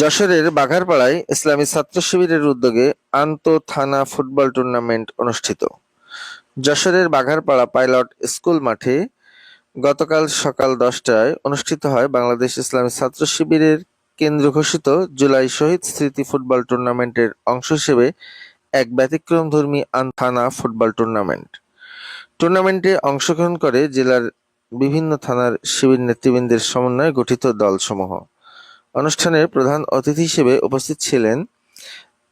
যশোরের বাঘারপাড়ায় ইসলামী ছাত্র শিবিরের উদ্যোগে আন্ত থানা ফুটবল টুর্নামেন্ট অনুষ্ঠিত। যশোরের বাঘারপাড়া পাইলট স্কুল মাঠে গতকাল সকাল দশটায় অনুষ্ঠিত হয় বাংলাদেশ ইসলামী ছাত্র শিবিরের কেন্দ্র ঘোষিত জুলাই শহীদ স্মৃতি ফুটবল টুর্নামেন্টের অংশ হিসেবে এক ব্যতিক্রমধর্মী আন্ত থানা ফুটবল টুর্নামেন্ট। টুর্নামেন্টে অংশগ্রহণ করে জেলার বিভিন্ন থানার শিবির নেতৃবৃন্দের সমন্বয়ে গঠিত দলসমূহ। অনুষ্ঠানের প্রধান অতিথি হিসেবে উপস্থিত ছিলেন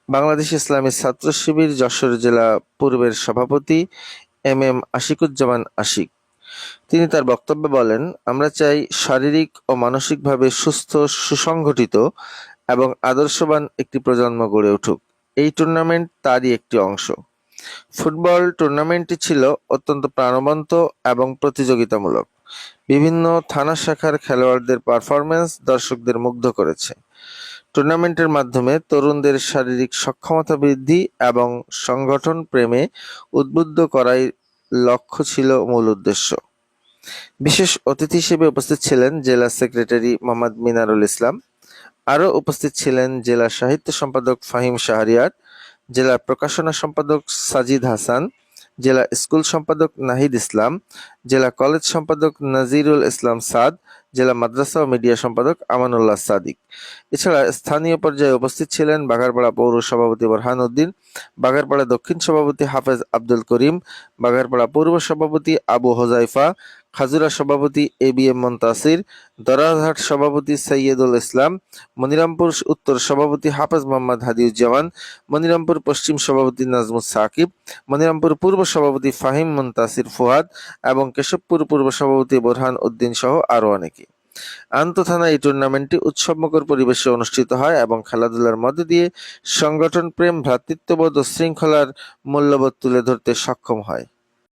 বাংলাদেশ ইসলামী ছাত্র শিবির যশোর জেলা পূর্বের সভাপতি এম এম আশিকুজ্জামান আশিক। তিনি তার বক্তব্যে বলেন, আমরা চাই শারীরিক ও মানসিকভাবে সুস্থ, সুসংগঠিত এবং আদর্শবান একটি প্রজন্ম গড়ে উঠুক। এই টুর্নামেন্ট তারই একটি অংশ। ফুটবল টুর্নামেন্টটি ছিল অত্যন্ত প্রাণবন্ত এবং প্রতিযোগিতামূলক। বিভিন্ন থানা শাখার খেলোয়াড়দের পারফরমেন্স দর্শকদের মুগ্ধ করেছে। টুর্নামেন্টের মাধ্যমে তরুণদের শারীরিক সক্ষমতা বৃদ্ধি এবং সংগঠন প্রেমে উদ্বুদ্ধ করাই লক্ষ্য ছিল মূল উদ্দেশ্য। বিশেষ অতিথি হিসেবে উপস্থিত ছিলেন জেলা সেক্রেটারি মোহাম্মদ মিনারুল ইসলাম। আরও উপস্থিত ছিলেন জেলা সাহিত্য সম্পাদক ফাহিম শাহরিয়ার, জেলা প্রকাশনা সম্পাদক সাজিদ হাসান জেলা স্কুল সম্পাদক নাহিদ ইসলাম, জেলা কলেজ সম্পাদক নাজিরুল ইসলাম সাদ, জেলা মাদ্রাসা ও মিডিয়া সম্পাদক আমানুল্লাহ সাদিক। এছাড়া স্থানীয় পর্যায়ে উপস্থিত ছিলেন বাঘারপাড়া পৌর সভাপতি বরহান উদ্দিন বাঘারপাড়া দক্ষিণ সভাপতি হাফেজ আব্দুল করিম বাঘারপাড়া পূর্ব সভাপতি আবু হোজাইফা খাজুরা সভাপতি এ বি এম মন্তাসির দরারহাট সভাপতি সৈয়দুল ইসলাম, মনিরামপুর উত্তর সভাপতি হাফেজ মোহাম্মদ হাদিউজ্জামান, মনিরামপুর পশ্চিম সভাপতি নাজমুস সাকিব, মনিরামপুর পূর্ব সভাপতি ফাহিম মুনতাসির ফুয়াদ এবং কেশবপুর পূর্ব সভাপতি বোরহান উদ্দিন সহ আরও অনেকে। আন্তঃথানা এই টুর্নামেন্টটি উৎসবমুখর পরিবেশে অনুষ্ঠিত হয় এবং খেলাধুলার মধ্যে দিয়ে সংগঠন প্রেম, ভ্রাতৃত্ববোধ ও শৃঙ্খলার মূল্যবোধ তুলে ধরতে সক্ষম হয়।